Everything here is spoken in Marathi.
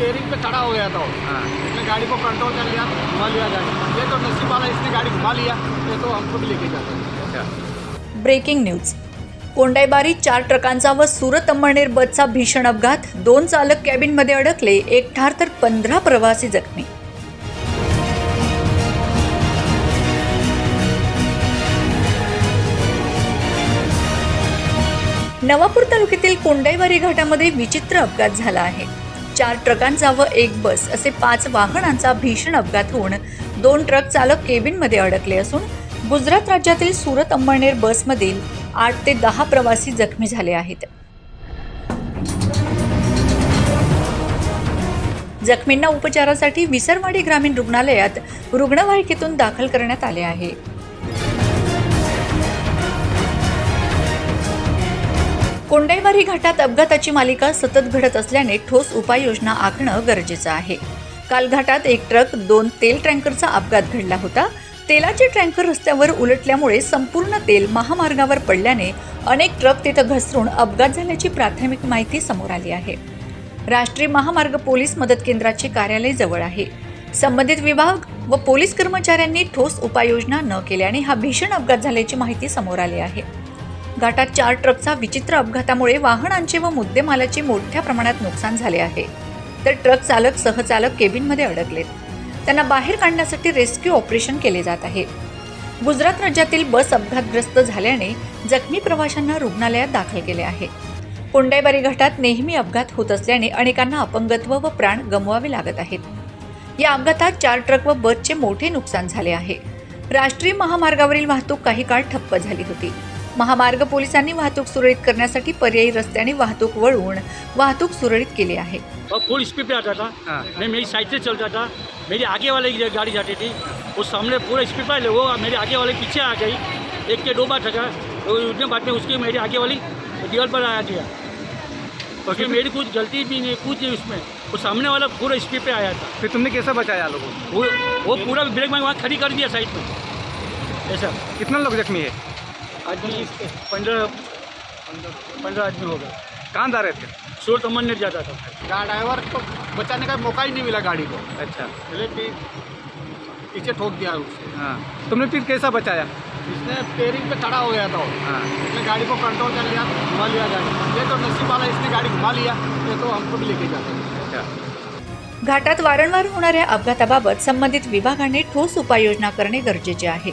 स्टेयरिंग पे खड़ा हो गया था। वो हाँ। उसने गाड़ी को कंट्रोल कर लिया घुमा लिया गाड़ी। ये तो नसीब वाला इसने गाड़ी घुमा लिया ये तो हमको भी लेके जाता अच्छा। Breaking news. कोंडाईबारी चार ट्रकांचा व सुरत अंमळनेर बसचा भीषण अपघात दोन चालक कॅबिनमध्ये अडकले एक ठार तर पंधरा प्रवासी जखमी. नवापूर तालुक्यातील कोंडाईबारी घाटामध्ये विचित्र अपघात झाला आहे. चार ट्रकांचा व एक बस असे पाच वाहनांचा भीषण अपघात होऊन दोन ट्रक चालक केबिनमध्ये अडकले असून गुजरात राज्यातील सुरत अंबळनेर बसमधील आठ ते दहा प्रवासी जखमी झाले आहेत. जखमींना उपचारासाठी विसरवाडी ग्रामीण रुग्णालयात रुग्णवाहिकेतून दाखल करण्यात आले आहे. कोंडाईबारी घाटात अपघाताची मालिका सतत घडत असल्याने ठोस उपाययोजना आखणं गरजेचं आहे. काल घाटात एक ट्रक दोन तेल टँकरचा अपघात घडला होता. तेलाचे टँकर रस्त्यावर उलटल्यामुळे संपूर्ण तेल महामार्गावर पडल्याने अनेक ट्रक तिथं घसरून अपघात झाल्याची प्राथमिक माहिती समोर आली आहे. राष्ट्रीय महामार्ग पोलीस मदत केंद्राचे कार्यालय जवळ आहे. संबंधित विभाग व पोलीस कर्मचाऱ्यांनी ठोस उपाययोजना न केल्याने हा भीषण अपघात झाल्याची माहिती समोर आली आहे. घाटात चार ट्रकचा विचित्र अपघातामुळे वाहनांचे व मुद्देमालाचे मोठ्या प्रमाणात नुकसान झाले आहे. तर ट्रक चालक सहचालक केबिनमध्ये अडकलेत. त्यांना बाहेर काढण्यासाठी रेस्क्यू ऑपरेशन केले जात आहे. गुजरात राज्यातील बस अपघातग्रस्त झाल्याने जखमी प्रवाशांना रुग्णालयात दाखल केले आहे. कोंडाईबारी घाटात नेहमी अपघात होत असल्याने अनेकांना अपंगत्व व प्राण गमवावे लागत आहेत. या अपघातात चार ट्रक व बसचे मोठे नुकसान झाले आहे. राष्ट्रीय महामार्गावरील वाहतूक काही काळ ठप्प झाली होती. महामार्ग पोलिसांनी वाहतूक सुरळीत करण्यासाठी पर्यायी रस्त्याने वाहतूक वळवून वाहतूक सुरळीत केली आहे. और फुल स्पीड पे आता? था हाँ। मैं मेरी साइड से चलता था. मेरी आगे वाले की गाड़ी जाती थी. वो सामने पूरा स्पीड पर वो मेरे आगे वाले पीछे आ गई. एक के दो बार ठगा. तो उतने बाद में उसकी मेरी आगे वाली दीवार पर आया दिया उसमें मेरी कुछ गलती भी नहीं कुछ नहीं उसमें. वो सामने वाला पूरा स्पीड पे आया था. फिर तुमने कैसे बचाया लोगों को? वो वो पूरा ब्रेक मैं वहाँ खड़ी कर दिया साइड में ऐसा. कितना लोग जख्मी है? आदमी पंद्रह पंद्रह आदमी हो गए. कहाँ जा रहे थे सूरत अमन जाता था है ड्राइवर को बचाने का मौका ही नहीं मिला गाड़ी को अच्छा. पहले पी- पीछे ठोक दिया उसने हाँ तुमने फिर कैसा बचाया इसने स्टेयरिंग पे खड़ा हो गया था. वो हाँ. उसने गाड़ी को कंट्रोल कर लिया घुमा लिया गाड़ी ये तो नसीब वाला इसने गाड़ी घुमा लिया ये तो हमको भी लेके जाता अच्छा घाटात वारंवार होणाऱ्या अपघाताबाबत संबंधित विभागाने ठोस उपाययोजना करणे गरजेचे आहे.